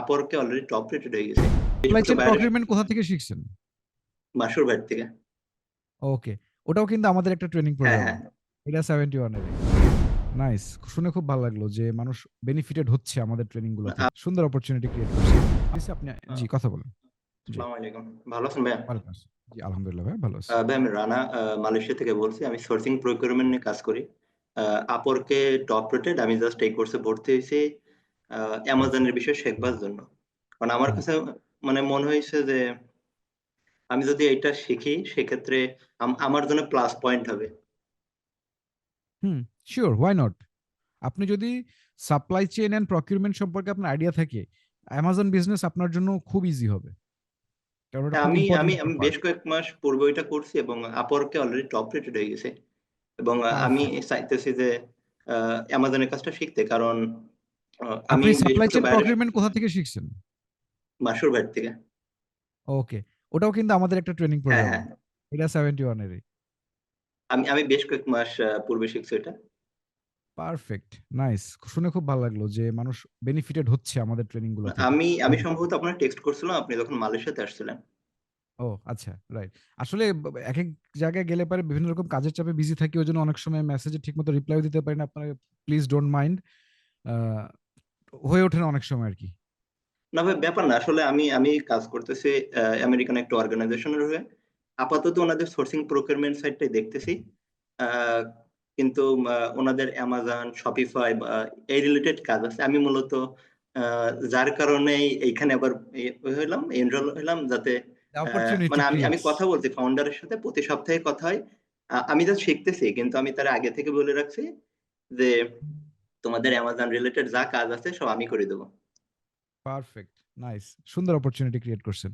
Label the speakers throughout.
Speaker 1: আপওয়ার্কে already top rated হয়ে গেছে
Speaker 2: procurement কোথা থেকে শিখছেন?
Speaker 1: মাসুর থেকে
Speaker 2: ওকে। ওটাও কিন্তু আমাদের একটা ট্রেনিং
Speaker 1: হ্যাঁ
Speaker 2: প্রোগ্রাম।
Speaker 1: হ্যাঁ
Speaker 2: এটা 71 এর। নাইস। শুনে খুব ভালো লাগল যে মানুষ বেনিফিটেড হচ্ছে আমাদের ট্রেনিংগুলো সুন্দর অপরচুনিটি ক্রিয়েট করছে। আপনি জি কথা বলুন।
Speaker 1: আসসালামু আলাইকুম ভালো আছেন
Speaker 2: আসসালাম। জি আলহামদুলিল্লাহ ভাই ভালো আছি।
Speaker 1: ভাই আমি রানা মালয়েশিয়া থেকে বলছি আমি সোর্সিং প্রকিউরমেন্ট নিয়ে কাজ করি আপওয়ার্কে টপ রেটেড আমি জাস্ট এই কোর্সে ভর্তি হয়েছি অ্যামাজনের বিষয়ে শেখবার জন্য। কারণ আমার কাছে মানে মনে হয়েছে যে আমি যদি এটা শিখি সেক্ষেত্রে আমার জন্য প্লাস পয়েন্ট হবে।
Speaker 2: Hmm, sure why not? আপনি যদি সাপ্লাই চেইন এন্ড প্রকিউরমেন্ট সম্পর্কে আপনার আইডিয়া থাকে, অ্যামাজন বিজনেস আপনার জন্য খুব ইজি হবে। কারণ
Speaker 1: আমি আমি আমি বেশ কয়েক মাস পূর্বে এটা করছি এবং আপওয়ার্কে অলরেডি টপ রেটেড হয়ে গেছে। এবং আমি চাইতেছি যে অ্যামাজনের কাজটা শিখতে কারণ
Speaker 2: আপনি সাপ্লাই চেইন প্রকিউরমেন্ট কোথা থেকে শিখছেন?
Speaker 1: মাসুর ভাইয়ের থেকে
Speaker 2: ওকে। ওটাও কিন্তু আমাদের একটা ট্রেনিং
Speaker 1: হ্যাঁ
Speaker 2: প্রোগ্রাম।
Speaker 1: হ্যাঁ
Speaker 2: এটা 71 এরই।
Speaker 1: আমি আমি বেশ কয়েক মাস পূর্বে শিখছি এটা
Speaker 2: পারফেক্ট। নাইস। শুনে খুব ভালো লাগল যে মানুষ বেনিফিটেড হচ্ছে আমাদের ট্রেনিংগুলো থেকে।
Speaker 1: আমি আমি সম্ভবত আপনার টেক্সট করছিলাম আপনি যখন মালয়েশিয়াতে আসছিলেন
Speaker 2: ও আচ্ছা রাইট। আসলে এক এক জায়গায় গেলে পরে বিভিন্ন রকম কাজের চাপে বিজি থাকি। ওইজন্য অনেক সময় মেসেজে ঠিকমতো রিপ্লাইও দিতে পারি না। আপনারা প্লিজ ডোন্ট মাইন্ড। হয়ে ওঠে না অনেক সময় আরকি।
Speaker 1: না ভাই ব্যাপার না। আসলে আমি আমি কাজ করতেছি আমেরিকান একটা অর্গানাইজেশনের হয়ে। আপাতত ওনাদের সোর্সিং প্রকিউরমেন্ট সাইটটাই দেখতেছি। কিন্তু ওনাদের অ্যামাজন শপিফাই বা এই রিলেটেড কাজ আছে। আমি মূলত যার কারণে এইখানে আবার হইলাম এনরোল হইলাম যাতে মানে আমি আমি কথা বলছি ফাউন্ডারের সাথে প্রতি সপ্তাহে কথা হয়। আমি যা শিখতেছি কিন্তু আমি তার আগে থেকে বলে রাখছি যে তোমাদের অ্যামাজন রিলেটেড যা কাজ আছে সব আমি করে দেবো
Speaker 2: পারফেক্ট। নাইস। সুন্দর অপরচুনিটি ক্রিয়েট করছেন।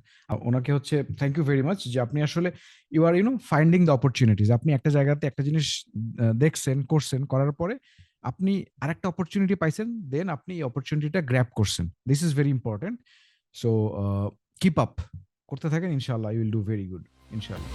Speaker 2: ওনাকে হচ্ছে থ্যাংক ইউ ভেরি মাচ যে আপনি আসলে you are you know finding the opportunities. আপনি একটা জায়গাতে একটা জিনিস দেখছেন, করছেন, করার পরে আপনি আরেকটা অপরচুনিটি পাইছেন, দেন আপনি এই অপরচুনিটিটা গ্র্যাব করছেন। This is very important. So keep up করতে থাকেন ইনশাআল্লাহ you will do very good. ইনশাআল্লাহ।